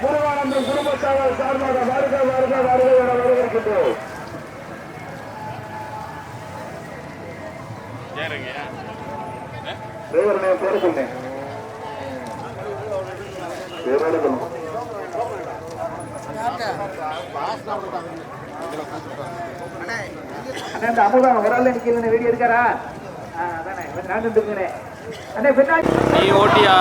முருகானந்தம் குடும்பத்தாளர் சார்பாக வருக வருக வருக என வரவேற்கின்றோம் டிரைவர் நேம் பேர சொன்னேன் பேரோட சொல்லுங்க அண்ணா, அமுதம் ஒரு ஆள் நிக்கல வீடியோ எடுக்காரா? அதானே. நான் நின்றுக்கிறேன் அண்ணே பின்னாடி. நீ ஓட்டியா?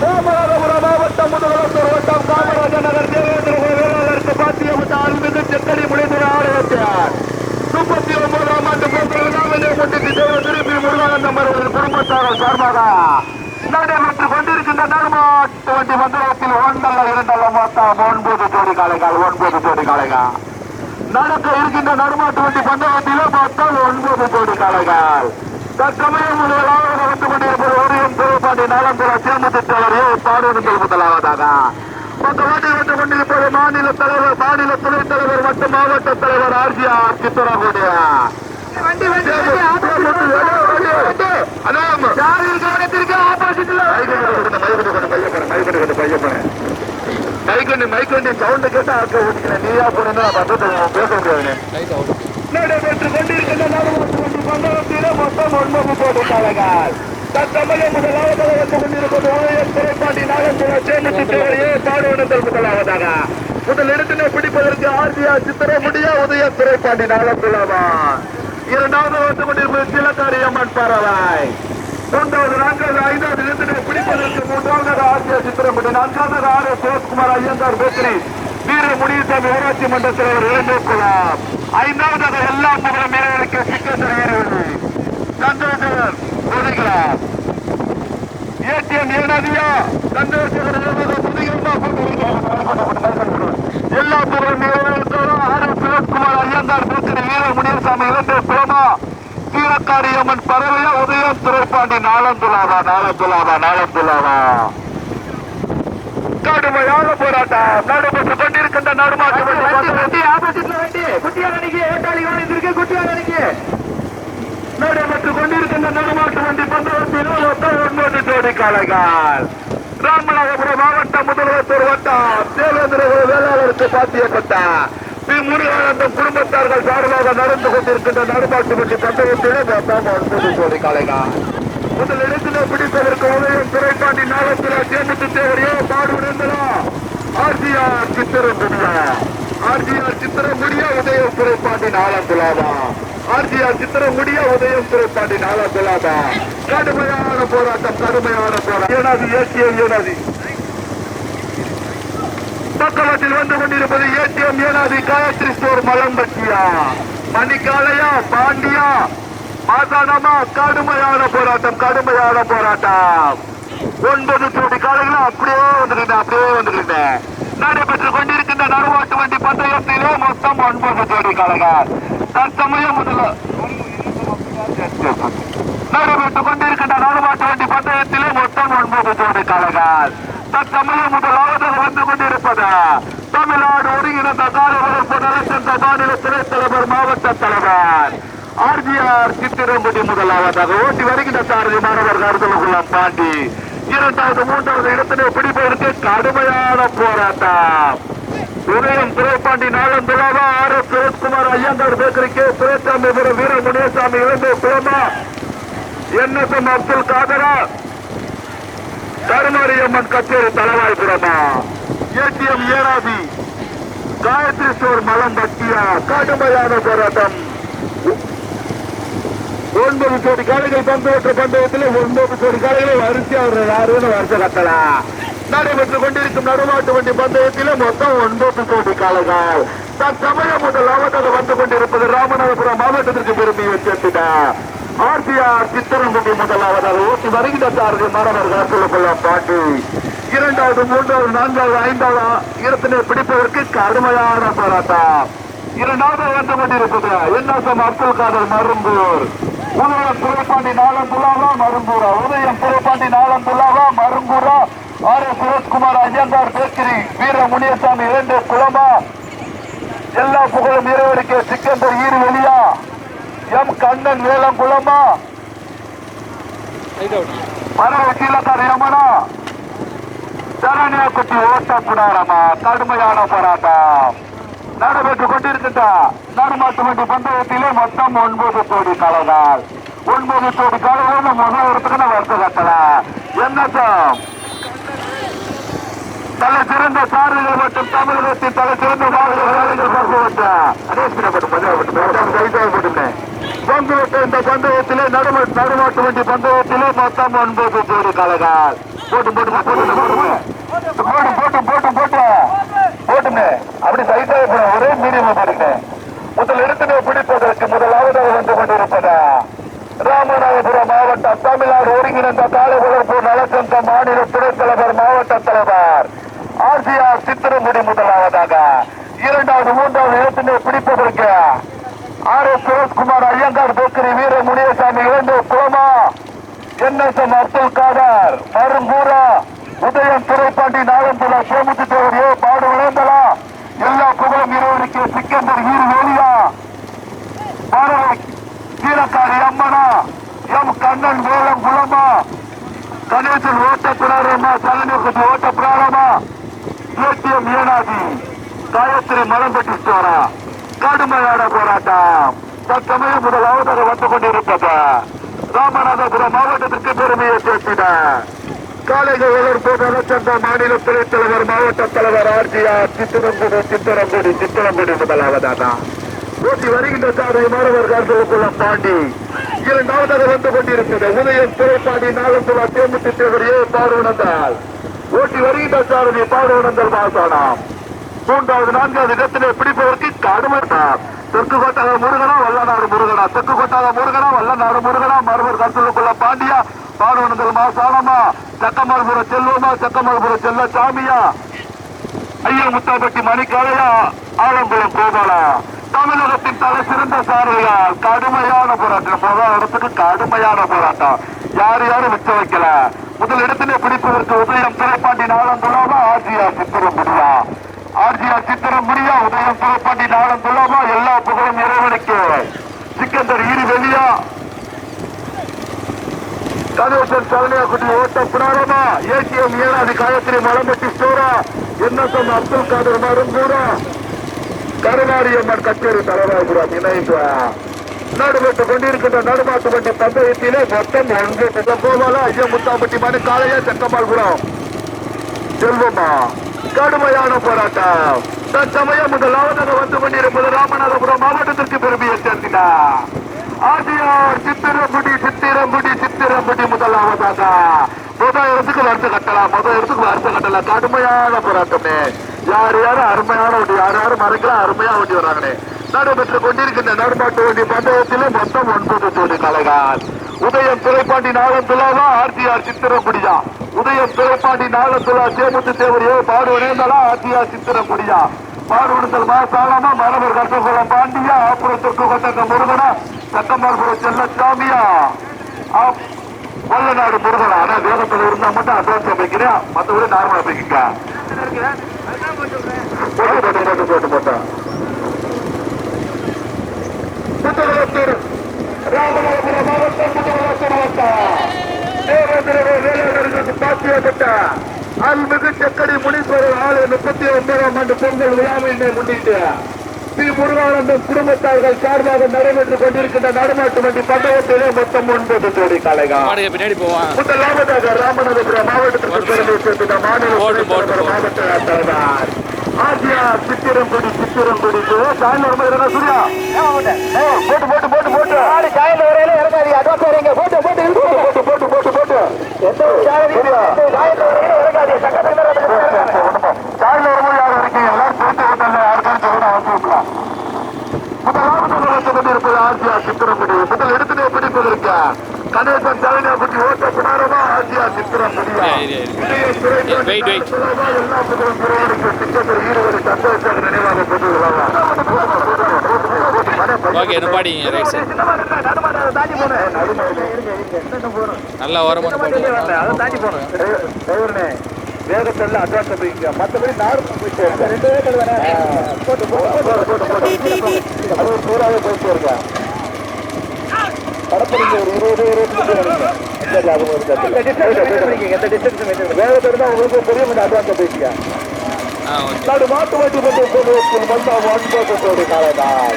ராமநாதபுரம் மாவட்டம் முதலமைச்சர் வட்டம் காமராஜர் நகர் தேவேந்திர வேளாளருக்கு பாத்தியப்பட்ட அருள்மிகு செக்கடி முடிந்துள்ள ஆலயத்தார் முப்பத்தி ஒன்பதாம் ஆண்டு பொங்கல் நாமலே முன்னிட்டு தேவ திருப்பி முருகானந்தம் அவர்கள் குடும்பத்தார்கள் சார்பாக நடைபெற்றுக் கொண்டிருக்கின்ற நடுமாட்டு வண்டி மண்டலத்தில் ஒன்றல்ல இரண்டல்ல மொத்தம் ஒன்பது ஜோடி காளைகள் ஒன்பது ஜோடி காளைகள். நடக்க இருக்கின்ற நடுமாட்டு வண்டி பந்தயத்திலே மொத்தம் ஒன்பது ஜோடி காளைகள். தற்சமயம் முதலாவது வந்து கொண்டிருப்பது ஓரியம் திருப்பாண்டி நாளம்புற சேமத்திட்டவர் ஏ பாடுவர்கள் முதலாவதாக. மற்ற வாட்டி வந்து கொண்டிருப்பது மாநில தலைவர் மாநில துணைத் தலைவர் மற்றும் மாவட்ட தலைவர் ஆர்ஜிஆர் சித்தராகுடைய வண்டி வண்டி சவுண்ட் கேட்டா ஆக்க ஓடிக்கிறேன் நீயா போனா பக்கத்துல பேச முடியாது நடைபெற்றுக் கொண்டிருக்கின்ற நடுவாட்டு வண்டி பந்தயத்திலே மொத்தம் ஒன்பது கோடி காலங்கள் தற்சமயம் முதலாவதாக வந்து கொண்டிருப்பது ஓஎஸ் துறைப்பாண்டி நாகம்புர சேமித்து தேவையே பாடுவனங்கள் முதலாவதாக. முதல் இடத்தினை பிடிப்பதற்கு ஆர்ஜிஆர் சித்திரமுடியா உதய துறைப்பாண்டி நாகம்புலவா இரண்டாவது வந்து கொண்டிருப்பது சிலக்காரி அம்மன் பறவை. மூன்றாவது நான்காவது ஐந்தாவது இடத்தினை பிடிப்பதற்கு மூன்றாவது ஆர்ஜிஆர் சித்திரமுடி நான்காவது ஆறு சிவகுமார் ஐயங்கார் பேசினை வீர முனியசாமி ஊராட்சி மன்ற தலைவர் இளங்கோகுலாம் ஐந்தாவதாக எல்லா புகழும் வீரர்களுக்கு சிக்கேசர் வீரர்கள் சந்திரசேகர் ஏடிஎம் ஏனாதியா எல்லா புகழும் வீரர்களுக்கும் ஆர் சிவகுமார் ஐயங்கார் பேக்கரி வீர முனியசாமி இளங்கோ குலமா. வீரக்காரியம்மன் பறவையா உதயம் துறைப்பாண்டி நாளந்துலாவா நாளந்துலாவா நாளந்துலாவா கடுமையான போராட்டம். நடைபெற்றுக் கொண்டிருக்கின்ற நடுமாட்டு வண்டி ஆப்போசிட்ல வண்டி குட்டியார் அணிக்கு ஏட்டாளி வாங்கிருக்கு குட்டியார் அணிக்கு நடைபெற்றுக் கொண்டிருக்கின்ற நடுமாட்டு வண்டி பந்தயத்தில் மொத்தம் ஒன்பது ஜோடி காளைகள் ராமநாதபுரம் மாவட்ட முதல்வர் வட்டம் தேவேந்திர வேளாளருக்கு பாத்தியப்பட்ட பி குடும்பத்தார்கள் சார்பாக நடந்து கொண்டிருக்கின்ற நடுமாட்டு வண்டி பந்தயத்தில் மொத்தம் ஒன்பது முதல் இடத்திலே பிடிப்பதற்கு உதயம் துறைப்பாண்டி நாகத்தில சேமித்து தேவரையோ பாடுவிடுங்களா ஆர்ஜிஆர் சித்திரங்குடியா ஆர்ஜிஆர் சித்திரங்குடியா உதயம் துறைப்பாண்டி நாளந்துலாவா ஆர்ஜிஆர் சித்திரங்குடியா உதயம் துறைப்பாண்டி நாளந்துலாவா கடுமையான போராட்டம் கடுமையான போராட்டம். ஏனாதி ஏசிய ஏனாதி. பக்கத்தில் வந்து கொண்டிருப்பது ஏடிஎம் ஏனாதி காயத்ரி ஸ்டோர் மலம்பட்டியா? மணிக்காலையா பாண்டியா? மாசானமா? கடுமையான போராட்டம் கடுமையான போராட்டம். ஒன்பது கோடி காலையில் அப்படியே வந்துருந்தேன் அப்படியே வந்துருந்தேன் நடைபெற்றுக் கொண்டிருக்கின்ற நடுவாட்டு வண்டி பந்தயத்திலே மொத்தம் ஒன்பது கோடி காலங்கள் தற்சமயம் முதல்ல நடைபெற்றுக் கொண்டிருக்கின்ற நடுவாட்டு வண்டி பந்தயத்திலே மொத்தம் ஒன்பது கோடி காலங்கள் தமிழ் முதலாவது வந்து கொண்டிருப்பது? தமிழ்நாடு ஒருங்கிணைந்த தாழ்வரப்பு நலச்சந்த மாநில துணை தலைவர் மாவட்ட தலைவர் ஆர்ஜிஆர் சித்திரம்படி முதலாவதாக ஓட்டி வருகின்ற சாரதி மாணவர்கள் பாண்டி. இரண்டாவது மூன்றாவது இடத்திலே பிடிப்பதற்கு கடுமையான போராட்டம். உதயம் துறைப்பாண்டி நாளந்துலாவா ஆர் எஸ் சுரேஷ்குமார் ஐயங்கார் பேக்கரிக்கு சுரேஷாமிபுரம் வீர முனியசாமி இளம்பு குளமா எம் அப்துல் காதரா கருமாரியம்மன் கச்சேரி தலவாய்புரமா ஏடிஎம் ஏனாதி. காயத்ரி ஸ்டோர் மலம் பக்தியா கடுமையான போராட்டம். ஒன்பது கோடி காலைகள் பந்தயற்ற பந்தயத்தில் ஒன்பது கோடி காலைகளை வரிசையா ஒரு யாருன்னு வருஷ கட்டலா நடைபெற்றுக் கொண்டிருக்கும் நடுமாட்டு வண்டி பந்தயத்தில் மொத்தம் ஒன்பது கோடி காலைகள் தற்சமயம் முதலாவதாக வந்து கொண்டிருப்பது ராமநாதபுரம் மாவட்டத்திற்கு பெருமையை சேர்த்துட்டார் ஆர்டிஆர் சித்தரங்குடி முதலாவதாக ஓட்டி வருகின்ற சாரதி மாணவர்கள் சொல்லிக்கொள்ளாம் பாட்டு. இரண்டாவது மூன்றாவது நான்காவது ஐந்தாவது இடத்தினை பிடிப்பதற்கு கடுமையான போராட்டம். இரண்டாவது வந்து கொண்டிருப்பது என்எஸ்எம் அப்துல் காதர் மரும்பூர். உதயம் துறைப்பாண்டி நாளந்துள்ளாவா மரும்பூரா? உதயம் துறைப்பாண்டி நாளந்துள்ளாவா மருங்கூரா R S Sureshkumar Iyengar bakery Veera Muniyasamy இரண்டு குளமா எல்லா புகழும் இறைவனுக்கு சிக்கந்தர் ஈரு வெளியா. எம் கண்ணன் வேலம் குளமா? மரவ கீழக்கார யமனா. ஓட்ட புடாரமா கடுமையான போராட்டம். நடைபெற்றுக் கொண்டிருக்கின்ற நடுமாட்டு வண்டி பந்தயத்திலே மொத்தம் ஒன்பது கோடி கலந்தால். ஒன்பது கோடி கலைகள் முதல் இடத்துக்கு வருஷ கட்டல என்னத்தம் தலை சிறந்த சாரதிகள் மற்றும் தமிழகத்தின் தலை சிறந்த மாநிலங்கள் பங்குவிட்ட இந்த பந்தயத்திலே நடும நடுமாட்டு வண்டி பந்தயத்திலே மொத்தம் ஒன்பது கலைகள் போட்டு போட்டு போட்டு போட்டு போட்டு போட்டு. போட்டு போட்டுங்க அப்படி சைட்டாக போன ஒரே மீடியம் போடுங்க முதல் இடத்தினை பிடிப்பதற்கு முதலாவதாக வந்து கொண்டிருப்பதா? ராமநாதபுரம் மாவட்டம் தமிழ்நாடு ஒருங்கிணைந்த காலை வளர்ப்பு நலச்சங்க மாநில துணைத் தலைவர் மாவட்ட தலைவர் ஆர்சிஆர் சித்திரமுடி முதலாவதாக இரண்டாவது மூன்றாவது இடத்தினை பிடிப்பதற்கு R S Sureshkumar Iyengar bakery Veera Muniyasamy இரண்டு குளமா என்எஸ்எம் அப்துல் காதர் மருங்கூரா உதயம் துறைப்பாண்டி நாகம்புல சோமுத்து தேவர் ஏ பாடு விளைந்தலா எல்லா புகழும் இருவருக்கு சிக்கந்தர் ஈர் வேலியா பாரவை கீழக்காரி அம்மனா எம் கண்ணன் வேலம் குளமா கணேசன் ஓட்ட பிராரமா தலைநகர் ஓட்ட பிராரமா ஏடிஎம் ஏனாதி காயத்ரி மலம்பட்டி ஸ்டோரா கடுமையான போராட்டம். தற்சமயம் முதலாவதாக வந்து கொண்டிருப்பது ராமநாதபுரம் மாவட்டத்திற்கு பெருமையை சேர்த்திட. காலைகள் வளர்ப்பு நலச்சந்த மாநில துறை தலைவர் மாவட்ட தலைவர் ஆர்ஜிஆர் சித்திரங்குடி சித்திரங்குடி சித்திரங்குடி முதலாவதாக ஓட்டி வருகின்ற சாலை மாணவர்கள் கார்களுக்குள்ள தாண்டி இரண்டாவதாக வந்து கொண்டிருக்கிறது. உதயம் துறைப்பாடி நாளந்துலா தேமுத்தி தேவர் ஏ பார்வனந்தால் ஓட்டி வருகின்ற சாரதி பார்வனந்தல் மாசானாம். மூன்றாவது நான்காவது இடத்திலே பிடிப்பதற்கு கடுமைத்தார் தெற்கு கோட்டாக முருகனா வல்லநாடு முருகனா. தெற்கு கோட்டாக முருகனா வல்லநாடு முருகனா. மறுவர் கருத்துக்குள்ள பாண்டியா பாடுவனங்கள் மாசானமா சக்கமல்புர செல்வமா சக்கமல்புர செல்ல சாமியா ஐயா முத்தாப்பட்டி மணிக்காலையா ஆலங்குளம் கோபாலா. தமிழகத்தின் தலை சிறந்த சாரதிகள் கடுமையான போராட்டம். முதல் இடத்துக்கு கடுமையான போராட்டம். யார் யாரும் மிச்ச வைக்கல. முதல் இடத்திலே பிடிப்பதற்கு உதயம் திரைப்பாண்டி நாளந்துள்ளாமா ஆசியா சித்திரம் முடியா ஆர்ஜிஆர் சித்திரம் முடியா உதயம் நாலு புல்லாமா எல்லா புகழும் இறைவனுக்கு. சிக்கந்தர் ஈரி வெளியா கணேசன் குட்டி ஓட்ட புனாரமா? ஏடிஎம் ஏழாவது காயத்ரி மலம்பட்டி ஸ்டோரா? என்எஸ்எம் அப்துல் காதர் மருங்கூரா கருணாரியம்மன் கச்சேரி தலைவாபுரம் இணைப்பு நடுபட்டு கொண்டிருக்கின்ற நடுமாட்டு வண்டி பந்தயத்திலே மொத்தம் ஒன்று போவால ஐயா முத்தாம்பட்டி மணி காலையா செக்கமால்புரம் செல்வமா கடுமையான போராட்டம். தற்சமயம் முதலாவதாக வந்து கொண்டிருப்பது ராமநாதபுரம் மாவட்டத்திற்கு பெருமையை சேர்த்தினார். ஆதியார் சித்திரம்புடி சித்திரம்புடி சித்திரம்புடி முதலாவதாக முதல் இடத்துக்கு வருஷம் கட்டலாம் முதல் இடத்துக்கு வருஷம் கட்டலாம். கடுமையான போராட்டமே. யார் யாரும் அருமையான வண்டி யார் யாரும் மறைக்கலாம் அருமையா வண்டி வராங்களே நடைபெற்றுக் கொண்டிருக்கின்ற நடுமாட்டு வண்டி பந்தயத்திலே மொத்தம் ஒன்பது ஜோடி கலைகள். உதயம் துறைப்பாண்டி நாளந்துலாவா ஆர்டிஆர் சித்திரங்குடியா உதயம் பிறப்பாண்டி நாகத்துலா சேமுத்து தேவரையோ பாடு இணைந்தலா ஆத்தியா சித்திரக்குடியா. பாடு விடுதல் மாசாலமா மரபர் கட்டகுளம் பாண்டியா ஆப்புறத்திற்கு கொட்டங்க முருகனா சட்டமார்புரம் செல்லச்சாமியா. வல்லநாடு முருகனா. ஆனா வேகத்துல இருந்தா மட்டும் அட்வான்ஸ் அமைக்கிறேன் மற்றபடி நார்மலா அமைக்கிங்க போட்டு போட்டு போட்டு போட்டோம் ராமநாதபுரம் மாவட்டம் முதலமைச்சர் மாவட்டம். பாத்தியப்பட்ட அல்மிகு செக்கடி முனீஸ்வரர் ஆலய முப்பத்தி ஒன்பதாம் ஆண்டு பொங்கல் விழாவினை முன்னிட்டு ஸ்ரீ முருகானந்தம் குடும்பத்தார்கள் சார்பாக நடைபெற்றுக் கொண்டிருக்கின்ற நடுநாட்டு வண்டி பந்தயத்திலே மொத்தம் ஒன்பது ஜோடி கலைகள் பின்னாடி போவான் முதலாவதாக ராமநாதபுரம் மாவட்டத்திற்கு பெருமை சேர்த்த மாநில மாவட்ட தலைவர் ஆசியா சித்திரங்குடி சித்திரங்குடி சாயந்தரம் சூர்யா போட்டு போட்டு போட்டு. போட்டு சாயந்தரம் வரையில இறங்காதீங்க. அட்வான்ஸ் வரீங்க முதல் எடுத்துனே பிடிப்பதற்கு கணேசன் தலைமையை பற்றி ஓட்ட குமாரமா ஆசியா சித்திரம் ஈடுபடு சந்தோஷம் நினைவாக ஓகே பாடிங்க ரைட் சார் நல்லா ஓரமாக அதை தாண்டி போனோம் டிரைவர்னே வேகத்தில் அட்வான்ஸ் போய்க்க மற்றபடி நார்மல் போயிட்டு இருக்க ரெண்டு வேகத்தில் தானே போட்டு போட்டு போட்டு. போட்டு அது பூராவே போயிட்டு இருக்க கடப்படிங்க ஒரு இருபது இருபத்தி சரி அது ஒரு எந்த டிஸ்டன்ஸ் வேகத்தில் தான் உங்களுக்கு பெரிய மட்டும் அட்வான்ஸ் போயிட்டு நாடு மாட்டு வண்டி பந்தயத்தில் வந்தா ஒன்பது கோடி காலதால்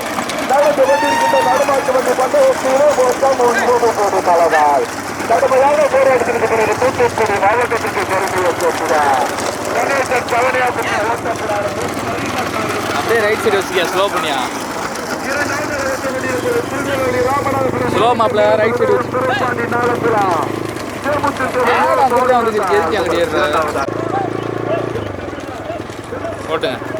நடந்து கொண்டிருக்கின்ற நடுமாட்டு வண்டி பந்தயத்திலே மொத்தம் ஒன்பது கோடி காலதால் கடுமையாக போராட்டத்திற்கு தூத்துக்குடி மாவட்டத்திற்கு பெருமையை சேர்க்கிறார் கணேசன் கவனியாபுரி ஓட்டப்படாத அப்படியே ரைட் சைடு வச்சுக்க ஸ்லோ பண்ணியா இரண்டாவது இடத்தில் வெளியிருக்கிற திருநெல்வேலி திருப்பாண்டி நாளப்புறா ஓட்டுங்க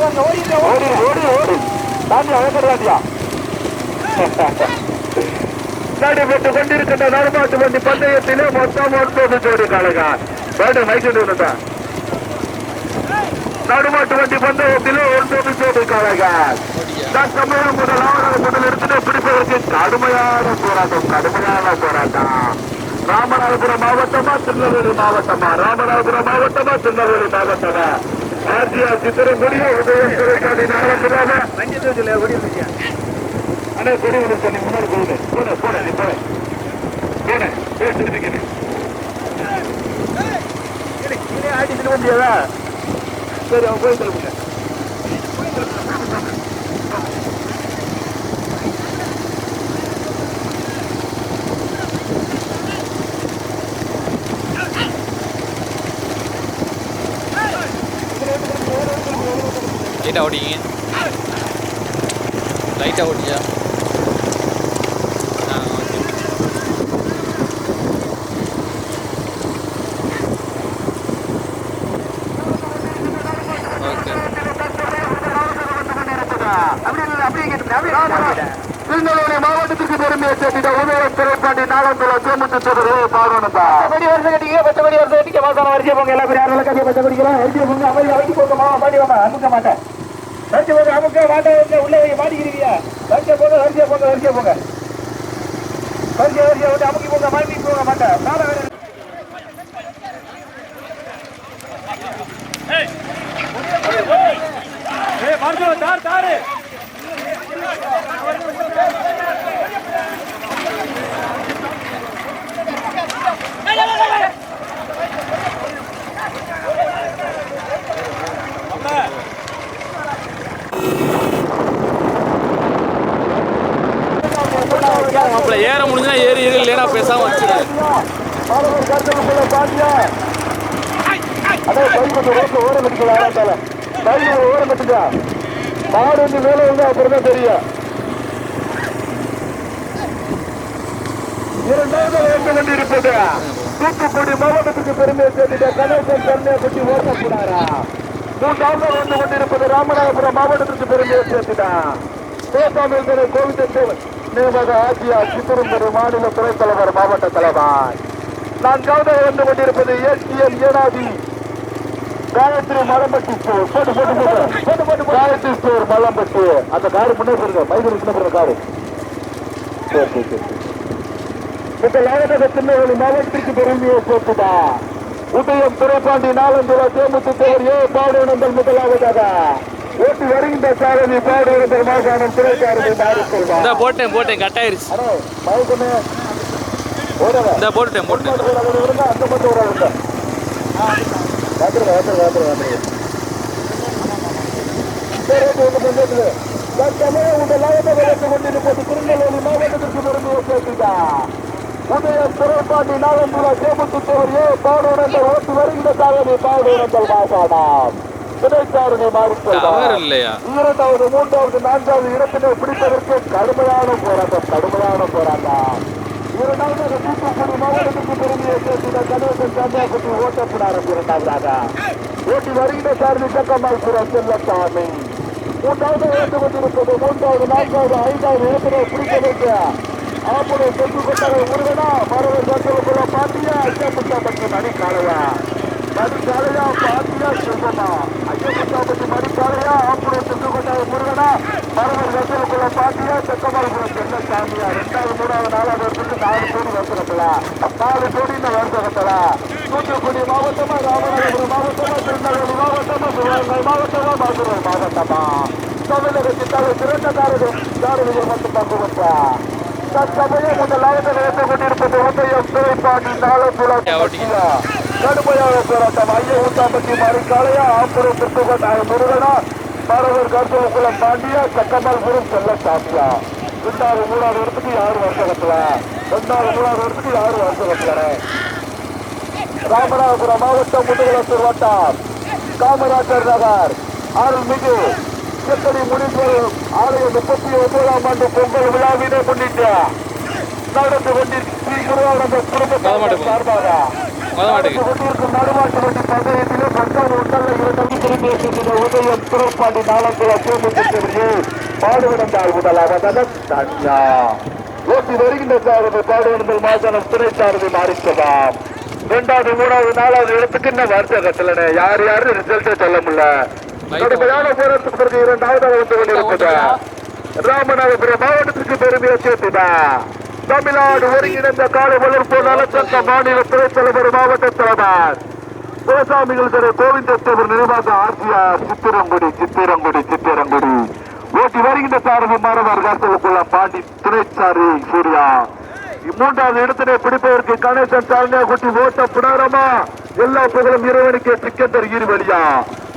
ஓடி ஓடி ஓடி தாண்டி அவன் நடைபெற்றுக் கொண்டிருக்கின்ற நடமாட்டு வண்டி பந்தயத்திலே மொத்தம் ஒன்பது ஜோடி காலகா வேண்டு மைக்கு நடுமாட்டு வண்டி பந்தயத்திலே ஒன்பது ஜோடி காலகா தற்சமயம் முதலாவது முதல் எடுத்துட்டு பிடிப்பதற்கு கடுமையான போராட்டம் கடுமையான போராட்டம் ராமநாதபுரம் மாவட்டமா திருநெல்வேலி மாவட்டமா ராமநாதபுரம் மாவட்டமா திருநெல்வேலி மாவட்டமா ஆர்ஜிஆர் சித்திரங்குடியா உதயம் சிறைக்காடி நாகப்படாம அண்ணே கொடி வந்து நீ முன்னாடி போகுது போன போன நீ போன போன பேசிட்டு இருக்கேன். ஆடிட்டு வந்தியாதா சரி அவன் போய் சொல்லுங்க லைட்டாக ஓடிங்க லைட்டாக ஓடியா லைட்டாக ஓகே திருநெல்வேலி மாவட்டத்திற்கு பெருமையை சேர்த்திட்ட உதயம் திரைப்பாண்டி நாளங்குளம் சோமுத்து வருஷம் பச்சை வருஷம் மாசான வரிசை போங்க எல்லாம் பேர் கட்டிய பச்சை படிக்கலாம் வரிசை போங்க அமைதி வைக்க போங்க மாமா வாமா அமுக்க மாட்டேன் வரிசை போங்க அமுக்க வாட்டா வந்து உள்ளே வைக்க மாட்டிக்கிறீங்க வரிசை போங்க வரிசை போங்க வரிசை போங்க. வரிசை வரிசை வந்து அமுக்கி போங்க மாட்டி போங்க மாட்டேன் மேலே வேறு ஏய் மருந்து தார் தாரு கொஞ்சம் ரோட்ல ஓரம் கட்டிக்கலாம் ஆராட்டால கை ஓரம் கட்டுங்க மாடு வந்து மேல வந்து அப்புறம் தான் தெரியும். இரண்டாவது வேண்டு இருப்பது? தூத்துக்குடி மாவட்டத்துக்கு பெருமையை சேர்த்துட்ட கணேசன் கன்னியாகுட்டி ஓட்டக்கூடாரா மூன்றாவது வந்து கொண்டிருப்பது ராமநாதபுரம் மாவட்டத்திற்கு பெருமையை சேர்த்துட்டான் கோசாமியில் கோவிந்தன் நியமக ஆட்சியார் சித்தரும்பரு மாநில துணைத் தலைவர் மாவட்ட தலைவர். நான்காவது வந்து கொண்டிருப்பது ஏசிஎம் ஏனாதி. காயத்ரி மலம்பட்டி ஸ்டோர் போட்டு போட்டு போட்டு போட்டு. காயத்ரி ஸ்டோர் மலம்பட்டி. அந்த காரு முன்னே போடுங்க மைதூர் போடுற காரு. சரி முதலாவதாக திருநெல்வேலி மாவட்டத்திற்கு பெருமையை சேர்த்துதா உதயம் துறைப்பாண்டி நாலந்துல தேமுத்து தேவர் ஏ பாடுநந்தல் முதலாவதாக. ஓட்டி வருகின்ற சாரதி பாடுநந்தல் மாகாணம் துறைக்காரதி மாறிக்கொள்வார் இந்த போட்டேன் போட்டேன். கட் ஆயிருச்சு அடே மயக்கமே இந்த போட்டுட்டேன் போட்டுட்டேன். அந்த மட்டும் ஒரு வந்துருங்க வந்துருங்க வந்துருங்க வந்துருங்க தற்சமயம் லாபத்தை விளைத்து கொண்டிருப்பது திருநெல்வேலி மாவட்டத்திற்கு பெருமையை சேர்த்துதா உதய துறைப்பாண்டி நாளந்துல தேமுத்துத்தோர் ஏ. பாடுணங்கள் ஓட்டு வருகின்ற பாடுணங்கள் மாகாணம். துணைச்சாரணி கவர் மாறிக்கொள்வார் இல்லையா இரண்டாவது மூன்றாவது நான்காவது இடத்தினை பிடிப்பதற்கு கடுமையான போராட்டம் கடுமையான போராட்டம். இரண்டாவது தூத்துக்குடி மாவட்டத்துக்கு பெருமையை சேர்த்துள்ள கணேசன் கன்னியாகுமரி ஓட்டப்படாரம் இரண்டாவதாக ஓட்டி வருகின்ற சாரதி சக்கமால்புரம் செல்லசாமி மூன்றாவது ஓட்டு கொண்டிருப்பது மூன்றாவது நான்காவது ஐந்தாவது இடத்தினை பிடிப்பதற்கு ஆப்புடைய தெற்கு கொட்டகை முருகனா மரவை சட்டலுக்குள்ள பாண்டியா ஐயப்பட்டா மற்றும் அணி காளையா மணி பாத்தியா பாண்டியா செல்வமா ஐயப்பட்டா மற்றும் மணி காளையா முருகனா மரவை சட்டலுக்குள்ள பாத்தியா செக்கமரபுரம் செல்ல சாமியா ரெண்டாவது மூணாவது நாலாவது வருஷத்துக்கு நாலு கோடி வருஷத்துல நாலு கோடி இந்த வருஷத்துல தூத்துக்குடி மாவட்டமா ராமநாதபுரம் மாவட்டமா திருநெல்வேலி மாவட்டமா சிவகங்கை மாவட்டமா மதுரை மாவட்டமா. தமிழகத்தின் தலை சிறந்த காரர்கள் காரர்கள் மட்டும் பங்கு பெற்றா தற்சமயம் முதலாவது நடந்து கொண்டிருப்பது உதயம் துறைப்பாண்டி நாளை புலம் கடுமையான போராட்டம் ஐய ஊத்தாம்பட்டி மறுக்காலையா ஆம்பூரம் திருத்துக்கோட்டாய முருகனா மரவர் கருத்துக்குளம் பாண்டியா சக்கமல்புரம் செல்ல சாமியா ரெண்டாவது மூணாவது இடத்துக்கு யாரு வருஷத்துல ரெண்டாவது மூணாவது இடத்துக்கு யாரு வருஷத்துல ராமநாதபுரம் மாவட்டம் முதுகுளத்தூர் வட்டம் காமராஜர் நகர் அருள்மிகு சித்தடி முனிப்பல் ஆலய முப்பத்தி ஒன்பதாம் ஆண்டு பொங்கல் விழாவினை முன்னிட்டு நடந்து கொண்டிருக்கும் ஸ்ரீ சார்பாக திருப்பாண்டி நாளங்குள தேமுதிற்கு பாடுவிடந்தால் முதலாவதாக தன்யா ஓட்டி வருகின்ற சாரதி பாடுவிடங்கள் மாசனம் துணை சாரதி மாறிக்கலாம் இரண்டாவது மூணாவது நாலாவது இடத்துக்கு இன்னும் வர்த்தகத்துல யார் யாரு? ரிசல்ட்டே சொல்ல முடியல. கடுமையான போராட்டத்துக்கு பிறகு இரண்டாவது வந்து கொண்டிருப்பது ராமநாதபுரம் மாவட்டத்திற்கு பெருமையை சேர்த்துதா? தமிழ்நாடு ஒருங்கிணைந்த காலை வளர்ப்பு நலச்சங்க மாநில துணைத் தலைவர் மாவட்ட தலைவர். குலசாமிகள் திரு கோவிந்தத்தேவர் நினைவாக ஆட்சியார் சித்திரங்குடி சித்திரங்குடி சித்திரங்குடி. ஓட்டி வருகின்ற சாரதி மாணவர் காத்தலுக்குள்ள பாண்டி துணைச்சாரி சூர்யா. மூன்றாவது இடத்தினை பிடிப்பதற்கு கணேசன் சாரணியா குட்டி ஓட்ட புனாரமா. எல்லா புகழும் இறைவனுக்கு சிக்கந்தர் வழியா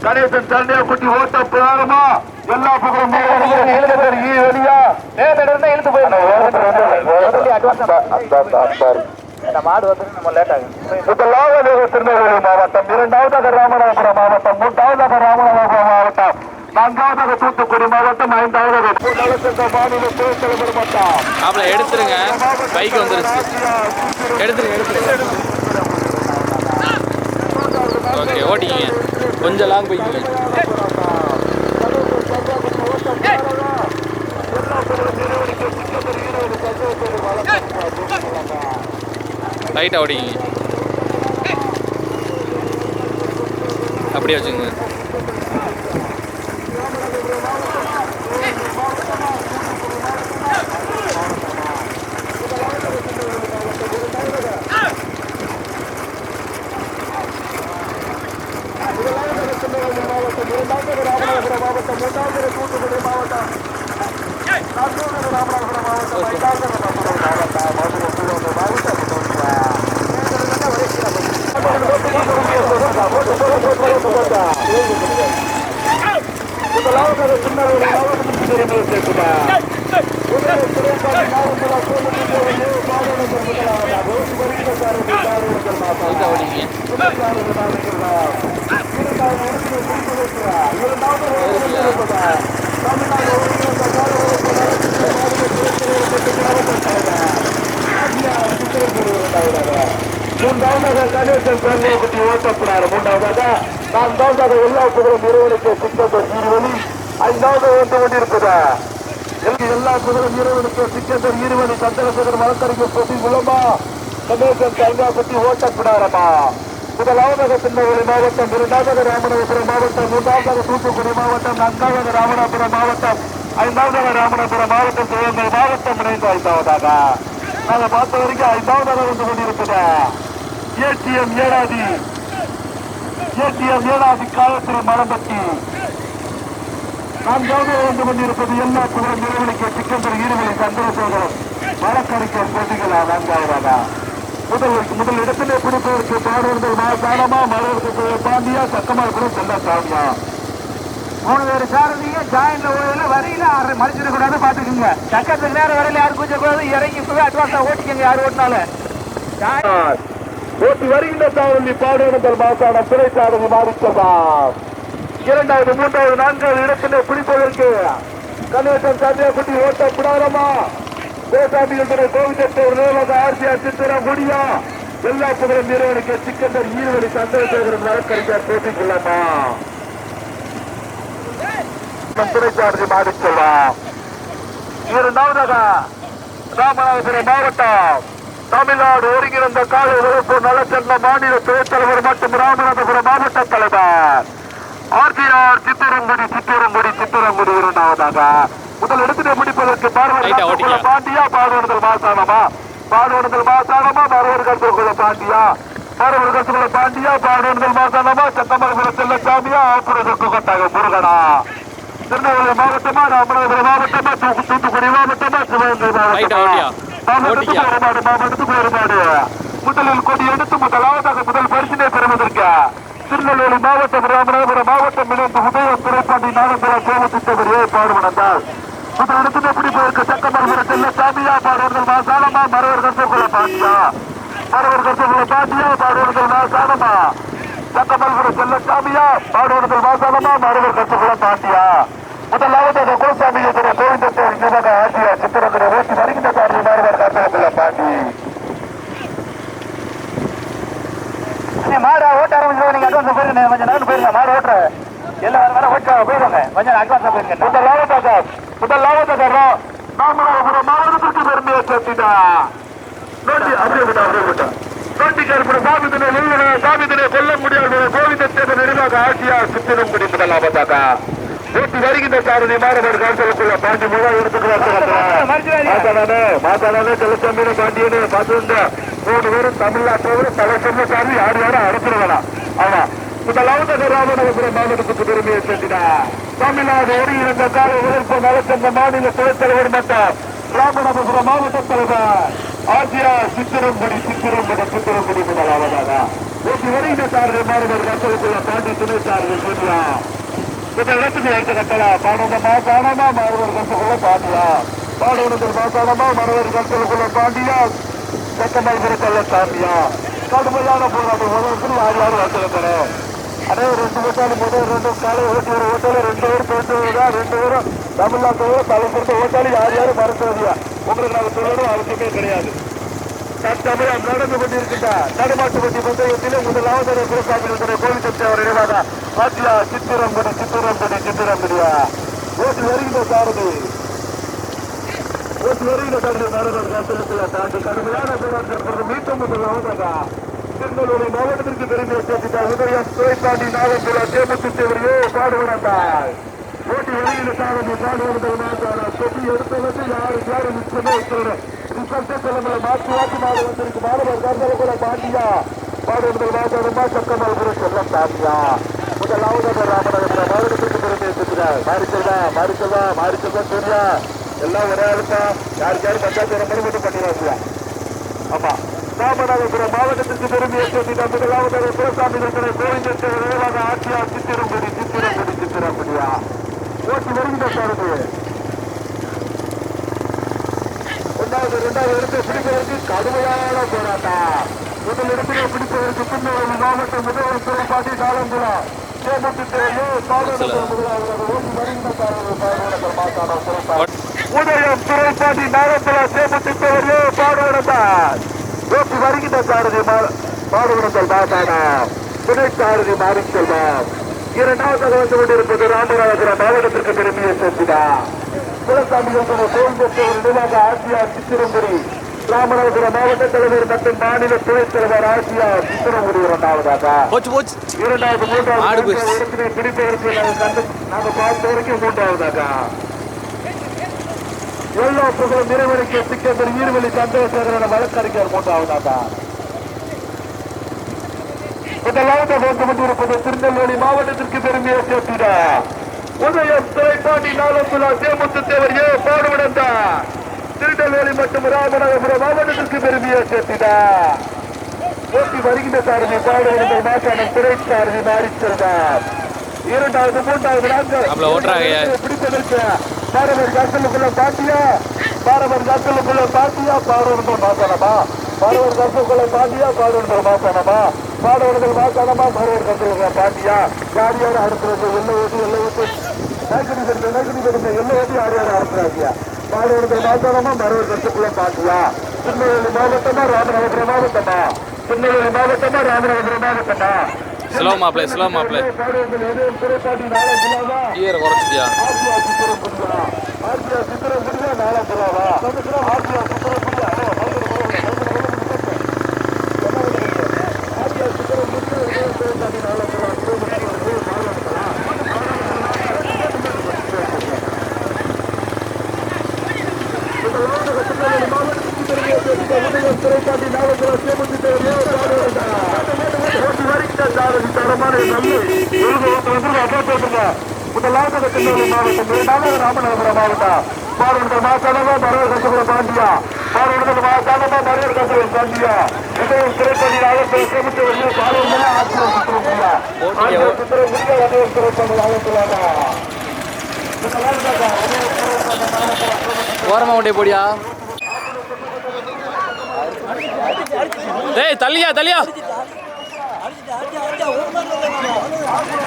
கணேசன் சாரணியா குட்டி ஓட்ட புனாரமா எல்லா இறைவனுக்கு சிக்கந்தர் ஈர்வெளியா இழுத்து போயிடணும் இந்த மாடு வந்து நம்ம லேட் ஆகும் முதலாவது திருநெல்வேலி மாவட்டம். இரண்டாவதாக ராமநாதபுரம் மாவட்டம். மூன்றாவதாக ராமநாதபுரம் மாவட்டம். நான்காவதாக தூத்துக்குடி மாவட்டம். நலச்சங்க மாநில மாவட்டம். ஆப்பில் எடுத்துருங்க. பைக் வந்துருச்சு. எடுத்துருங்க எடுத்துருங்க. ஓகே ஓட்டிக்கிங்க கொஞ்சம் லாங் போய்க்கிங்க லைட்டாக ஓடிக்கிங்க அப்படியே வச்சுங்க ராமநாதபுரம் மாவட்டம் மூன்றாவது தூத்துக்குடி மாவட்டம் நான்காவது ராமநாதபுரம் மாவட்டம் ஐந்தாவது ராமநாதபுரம் மாவட்டம் மதுரை சிவகங்கை மாவட்டம் முதலாவது திருநெல்வேலி மாவட்டத்திற்கு மூன்றாவதாக கணேசன் பெருமைப்பட்டி ஓட்டப்படாரு மூன்றாவதாக நான்காவதாக எல்லா புகழும் இறைவனுக்கு சிக்கந்தர் இருவழி ஐந்தாவது வந்து கொண்டிருப்பதா எல்லா புகழும் இறைவனுக்கு சிக்கந்தர் இருவழி சந்திரசேகர் வழக்கறிஞர் போட்டி மூலமா கணேசன் தங்காப்பட்டி ஓட்டப்படாரமா முதலாவதாக திருநெல்வேலி மாவட்டம் இரண்டாவதாக ராமநாதபுரம் மாவட்டம் மூன்றாவதாக தூத்துக்குடி மாவட்டம் நான்காவதாக ராமநாதபுரம் மாவட்டம் ஐந்தாவதாக ராமநாதபுரம் மாவட்டம் சிவகங்கை மாவட்டம் இணைந்து ஐந்தாவதாக. நாங்க பார்த்த வரைக்கும் ஐந்தாவதாக வந்து கொண்டிருப்பதா? ஏடிஎம் ஏழாதி ஏடிஎம் ஏழாதி காலத்திரை மரம்பட்டி நான்காவது வந்து கொண்டிருப்பது எல்லா புகழும் நிறுவனிக்க சிக்கந்தர் ஈடுபடி சந்திரசேகரன் வழக்கறிஞர் போட்டிகளா நான்காவதாக. முதல் முதல் இடத்திலே பிடிப்பதற்கு பாடுவர்கள் மாசானமா மலருக்கு பாண்டியா சக்கமால் கூட செல்ல சாமியா மூணு பேர் சாரதிங்க ஜாயின்ல ஓடல வரையில ஆறு மறைச்சிட கூடாது பாத்துக்கோங்க சக்கரத்துக்கு நேரம் வரையில யாரும் கூச்ச கூடாது இறங்கி இப்பவே அட்வான்ஸா ஓட்டிக்கங்க யார் ஓட்டினாலும். ஓட்டி வருகின்ற சாரதி பாடுவர்கள் மாசானம் துணை சாதனை மாறிச்சதான் இரண்டாவது மூன்றாவது நான்காவது இடத்திலே பிடிப்பதற்கு கணேசன் சந்தியாக்குட்டி ஓட்ட பிடாரமா கோசாமிகளுடைய கோவிந்தத்தோர் நிர்வாக ஆர்சிஆர் சித்திரம் முடியா எல்லா புகழும் நிறுவனுக்கு சிக்கந்தர் ஈடுபடி சந்திரசேகரன் வழக்கறிஞர் போட்டிக்கொள்ளமா துணை மாறி மாறிச்செல்லாம் இரண்டாவதாக ராமநாதபுரம் மாவட்டம். தமிழ்நாடு ஒருங்கிணைந்த காலை வகுப்பு நலச்சங்க மாநில துணைத்தலைவர் மற்றும் ராமநாதபுரம் மாவட்ட தலைவர். ஆர்ஜிஆர் சித்திரங்குடி சித்திரங்குடி சித்திரங்குடி இரண்டாவதாக முதல் இடத்திலே முடிப்பதற்கு. பார்வர்கள் பாண்டியா பாடுவர்கள் மாசானமா? பாடுவர்கள் மாசானமா மறுவர்கள் பாண்டியா? மறுவர்கள் பாண்டியா பாடுவர்கள் மாசானமா? சத்தமங்கலம் செல்லசாமியா ஆப்புறதற்கு கொட்டாக முருகனா? திருநெல்வேலி மாவட்டமா? ராமநாதபுரம் மாவட்டமா? தூக்கு- தூத்துக்குடி மாவட்டமா? சிவகங்கை மாவட்டமா. மாவட்டத்துக்கு. வேறுபாடு மாவட்டத்துக்கு வேறுபாடு முதலில் கொடி எடுத்து முதலாவதாக முதல் பரிசினை பெறுவதற்கு திருநெல்வேலி மாவட்டம் ராமநாதபுரம் மாவட்டம் இணைந்து உதயம் துறைப்பாண்டி நாகபுரம் நடந்தார் முதல் இடத்திலே பிடிப்பதற்கு சக்கமரபுரம் செல்ல சாமியா பாடுவர்கள் மாசாலமா மறவர் கருத்துக்குள்ள பாட்டியா மறவர் கருத்துக்குள்ள பாட்டியா பாடுவர்கள் மாசாலமா சக்கமரபுரம் செல்ல சாமியா பாடுவர்கள் மாசாலமா மறவர்கள் சொகுல பாண்டியா? முதலாவதாக கோசாமி என்ற கோவிந்தத்தை நிர்வாக ஆட்சியார் சித்திரங்களை ஓட்டி வருகின்ற சார்பு மாறுவர் கருத்துக்குள்ள பாட்டி மாடா ஓட்ட ஆரம்பிச்சு நீங்க அட்வான்ஸ் போயிருங்க கொஞ்சம் நேரம் போயிருங்க மாடு ஓட்டுற. எல்லாரும் வேற ஓட்டுறாங்க போயிருவாங்க கொஞ்சம் அட்வான்ஸ் போயிருங்க. முதலாவது முதலாவது ரா- ராமநாதபுரம் மாவட்டத்திற்கு பெருமையை சேர்த்தினா நோண்டி அப்படியே விட்டா அப்படியே விட்டா. நோண்டி சாமித்தினை நிறுவன சாமித்தினை கொல்ல முடியாத கோவிந்தத்தை நிர்வாக ஆட்சியார் சித்திரங்குடி முதலாவதாக. ஓட்டி வருகின்ற சாரதி மாணவர் காசலுக்குள்ள பாண்டி முதல் எடுத்துக்கிறார். மாத்தாடானே மாத்தாடானே செல்லச்சாமியில பாண்டியனு பார்த்து மூணு பேரும் தமிழ்நாட்டோடு தலை சாமி யார் யாரும் அனுப்பிட ஆமா முதலாவது ராமநாதபுரம் மாவட்டத்துக்கு பெருமையை சேர்த்தினார் தமிழ்நாடு ஒருங்கிணைந்த கால உழைப்பு நலச்சங்க மாநில துணைத் தலைவர் மற்றும் ராமநாதபுரம் மாவட்ட தலைவர் ஆசியா சித்திரம்படி சித்திரம்படி சித்திரங்குடி முதலாவதாக ஓட்டி வருகின்ற சாரதி மாணவர் மக்களுக்குள்ள பாண்டி துணை சாரதி சொல்லியா இந்த இடத்துக்கு எடுத்து கட்டலாம் பாடமா பாடமா மாணவர் கருத்துக்குள்ள பாண்டியா? பாடுவனத்தில் மாசானமா மாணவர் கருத்துக்குள்ள பாண்டியா? சட்டமாக இருக்கல்ல சாமியா? கடுமையான போராட்டம் முதல் யார் யாரும் வந்துருக்கிறோம் அதே ரெண்டு ஓட்டாளி முதல் ரெண்டு காலை ஓட்டி ஒரு ஓட்டாளி ரெண்டு பேரும் பேசுவதா ரெண்டு பேரும் தமிழ்நாட்டோட தலைப்படுத்த ஓட்டாளி யார் யாரும் மறந்துவதியா உங்களுக்கு நாங்கள் சொல்லணும் அவசியமே கிடையாது. தற்சமயம் நடந்து கொண்டிருக்கின்ற நடுமாட்டுப்பட்டி பந்தயத்திலே முதலாவது குருசாமிகளுடைய கோவில் சக்தி அவர் நினைவாக ஆட்சியா சித்திரம்படி சித்திரம்படி சித்திரம்படியா ஓட்டு வருகின்ற சாரதி. ஓட்டு வருகின்ற சாரதி நடனம் கடுமையான போராட்டம் மீட்டும் திருநெல்வேலி மாவட்டத்திற்கு பெருமை சேர்த்துட்ட உதயம் துறைப்பாண்டி நாகம்புரா தேமுத்திட்டவரையோ பாடுவதால் ஓட்டி வருகின்ற சாரதி பாடுவதற்கு மாற்றான தொட்டி எடுத்தவர்கள் யாரு யாரு நிச்சயமே இருக்கிறேன் மாற்றி மாற்றி மாடு வந்திருக்கு. மாணவர் கருதல கூட பாண்டியா. பாடுவதற்கு மாற்றானமா சக்கமாக செல்லம் பாண்டியா. முதலாவதாக ராமநகர மாவட்டத்திற்கு பெருமை சேர்த்துக்கிறார் மாறி செல்வா மாறி செல்வா சூர்யா. எல்லாம் ஒரே ஆளுப்பா யாருக்கு யாரும் பஞ்சாயத்து ஒரு மட்டும் பண்ணிடுவாங்க ஆமா. ராமநாதபுரம் மாவட்டத்திற்கு பெருமையை சொல்லி சேர்த்து முதலாவதாக புறசாமி இருக்கிற கோவிந்தத்தை நினைவாக ஆட்சியார் சித்திரங்குடி சித்திரங்குடி சித்திரங்குடியா? ஓட்டு வருகின்ற சாரதி ஒன்றாவது இரண்டாவது இடத்தை பிடிப்பதற்கு கடுமையான போராட்டம். முதல் இடத்திலே பிடிப்பதற்கு பின்னர் மாவட்ட முதல்வர் சிறப்பாட்டி காலங்குளம். உதயம் துறைப்பாட்டி நாகப்பல சேமத்துறையோ பாடுபடுத்தார் வருகின்ற சாரதி பாடுவதற்கு மாட்டானா துணை சாரதி மாறி செல்வார். இரண்டாவது வந்து கொண்டிருப்பது ராமநாதபுரம் மாவட்டத்திற்கு பெருமையை சேர்த்துதான் குலசாமி நிர்வாக சித்திரங்குடி ராமநாதபுரம் மாவட்ட தலைவர் மற்றும் மாநில துணைத் தலைவர் ஆட்சியார் சித்திரங்குடி இரண்டாவதாக. இரண்டாவது மூன்றாவது. இடத்தினை பிடிப்பதற்கு நாங்கள் பார்த்த வரைக்கும் மூன்றாவதாக. எல்லா புகழும் இறைவனுக்கு சிக்கந்தர் ஈர்வெளி சந்திரசேகரன வழக்கறிஞர் மூன்றாவதாக முதலாவது வந்து கொண்டிருப்பது திருநெல்வேலி மாவட்டத்திற்கு பெருமையை சேர்த்திட உதயம் துறைப்பாண்டி நாளந்துலா சேமுத்து தேவர் ஏ. பாடுபடந்தார் திருநெல்வேலி மற்றும் ராமநாதபுரம் மாவட்டத்திற்கு பெருமையை சேர்த்திட போட்டி வருகின்ற சாரதி பாடுபடுங்கள் மாற்றான துறை சாரதி மாறிச்சிருந்தார் இரண்டாவது மூன்றாவது நான்கு. பிடிப்பதற்கு பாரவர் கசலுக்குள்ள பாத்தியா? பாரவர் கசலுக்குள்ள பாத்தியா? பாடுவர்கள் மாசானமா? பாரவர் கசலுக்குள்ள பாத்தியா? பாடுவர்கள் மாசானமா? பாடுவர்கள் மாசானமா? பாரவர் கசலுக்குள்ள பாத்தியா? யார் யார் அடுத்தது எல்லை ஊட்டி எல்லை ஊட்டி நைக்கடி பெருமை நைக்கடி பெருமை எல்லை ஓட்டி யார் யார் அடுத்துறாங்க பாடுவர்கள் மாசானமா? பாரவர் கசலுக்குள்ள பாத்தியா? திருநெல்வேலி மாவட்டமா? ராமநாதபுரம்? மாவட்டமா? திருநெல்வேலி மாவட்டமா? ராமநாதபுரம்? மாவட்டமா? ஸ்லோ மாப்பிள்ளை, slow மாப்பிள்ளை. பாடுவர்கள் எதுவும் துறைப்பாட்டி நாளை ஜில்லாவா கீரை குறைச்சிட்டியா ஆர்டிஆ சித்திரம் புரியா ஆர்டிஆ சித்திரம் புரியா நாளா புறாவா ஆர்டிஆ சித்திரம் புரியா ஆர்டிஆ சித்திரம் புரியா நாளா திரைக்காட்டி நாளப்புற சேமந்தி தரமான முதலாவது திருநெல்வேலி மாவட்டம் இரண்டாவது ராமநாதபுரம் மாவட்டம். பாரூர்கள் மாசாலமா மரவர் கசபுரம் பாண்டியா. பாரூர்கள் மாசாலமா மரவர் கசபுரம் பாண்டியா. ஓரமா போடியா டேய் தள்ளியா தள்ளியா. Bravo!